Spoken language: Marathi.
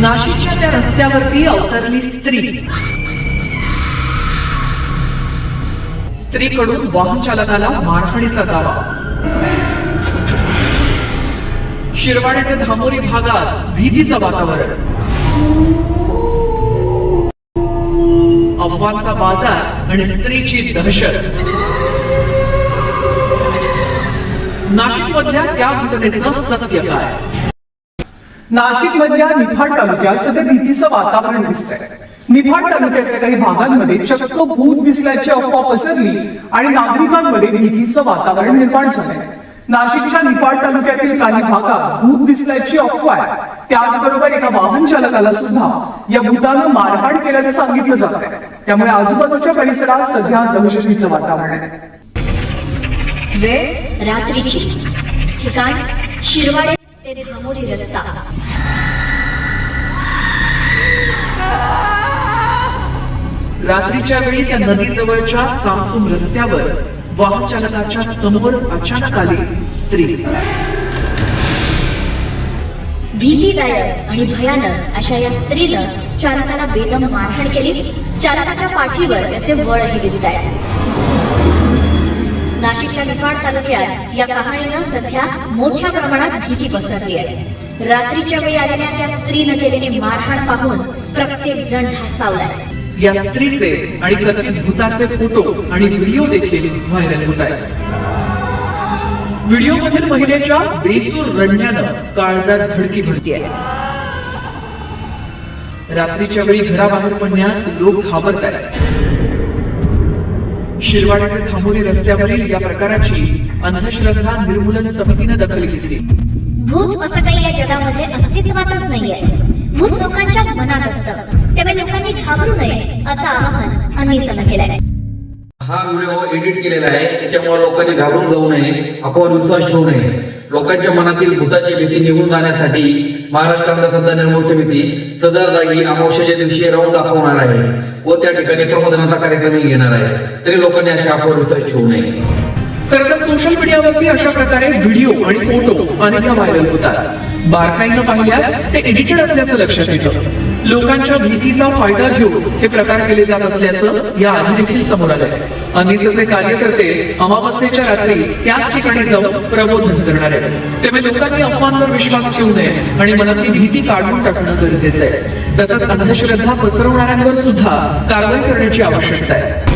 नाशिकच्या त्या रस्त्यावरती अवतरली स्त्री. स्त्रीकडून वाहन चालकाला मारहाणीचा दावा. शिरवाडे ते धामोरी भागात भीतीचं वातावरण. अफवांचा बाजार आणि स्त्रीची दहशत. नाशिक मधल्या त्या घटनेचं सत्य काय? नाशिक मधल्या निफाड तालुक्यात सध्या भीतीचं वातावरण दिसतंय. निफाड तालुक्यातल्या काही भागांमध्ये चक्क भूत दिसल्याची अफवा पसरली आणि नागरिकांमध्ये भीतीचं वातावरण निर्माण झालंय. नाशिकच्या निफाड तालुक्यातील काही भागात भूत दिसल्याची अफवा आहे. त्याचबरोबर एका वाहन चालकाला सुद्धा या भूतानं मारहाण केल्याचं सांगितलं जात आहे त्यामुळे आजूबाजूच्या परिसरात सध्या दहशतीचं वातावरण आहे. वेळ रात्रीची. ठिकाण शिरवाडे. रस्ता रात्रीच्या वेळी त्या नदीजवळच्या सामसूम रस्त्यावर वाहन चालकाच्या समोर अचानक आली स्त्री. भीतीदायक आणि भयानक अशा या स्त्रीनं चालकाला बेदम मारहाण केली. चालकाच्या पाठीवर त्याचे वळही दिसत आहे नाशिकच्या निफाड तालुक्यात या कहाणीनं सध्या मोठ्या प्रमाणात भीती पसरली आहे. रात्रीच्या वेळी आलेल्या त्या स्त्रीनं केलेली मारहाण पाहून प्रत्येक जण धास्तावलाय. या स्त्रीचे आणि कथित भूताचे फोटो आणि व्हिडिओ देखील व्हायरल होत आहेत. व्हिडिओ मधील महिलेच्या बेसूर रडण्यानं काळजात धडकी भरती आहे रात्रीच्या वेळी घराबाहेर पडण्यास लोक घाबरत आहेत शिरवाडे ते थांबोली रस्त्यावरील या प्रकाराची अंधश्रद्धा निर्मूलन समितीनं दखल घेतली. भूत असं काही या जगामध्ये अस्तित्वातच नाहीये. भूत लोकांच्या मनात असतं. त्यामुळे लोकांनी घाबरू नये असं आवाहन अनिसनं केलंय. हा व्हिडिओ एडिट केलेला आहे. त्याच्यामुळे लोकांनी घाबरून जाऊ नये. अफवावर विश्वास ठेवू नये. लोकांच्या मनातील भूताची भीती निघून जाण्यासाठी महाराष्ट्र अंधश्रद्धा निर्मूल समिती सदर जागी अमावस्याच्या दिवशी राऊंड दाखवणार आहे. व त्या ठिकाणी प्रबोधनाचा कार्यक्रम घेणार आहे. तरी लोकांनी अशा अफवा विश्वास ठेवू नये. खरं तर सोशल मीडियावरती अशा प्रकारे व्हिडिओ आणि फोटो अनेकदा व्हायरल होतात. बारकाईनं पाहिल्यास ते एडिटेड असल्याचं लक्षात येतं. लोकांच्या भीतीचा फायदा घेऊन हे प्रकार केले जात असल्याचं या आधी देखील समोर आलंय. अनिसचे कार्यकर्ते अमावस्येच्या रात्री त्याच ठिकाणी जाऊन प्रबोधन करणार आहेत. त्यामुळे लोकांनी अफवांवर विश्वास ठेवू नये आणि मनातली भीती काढून टाकणं गरजेचं आहे. तसंच अंधश्रद्धा पसरवणाऱ्यांवर सुद्धा कारवाई करण्याची आवश्यकता आहे.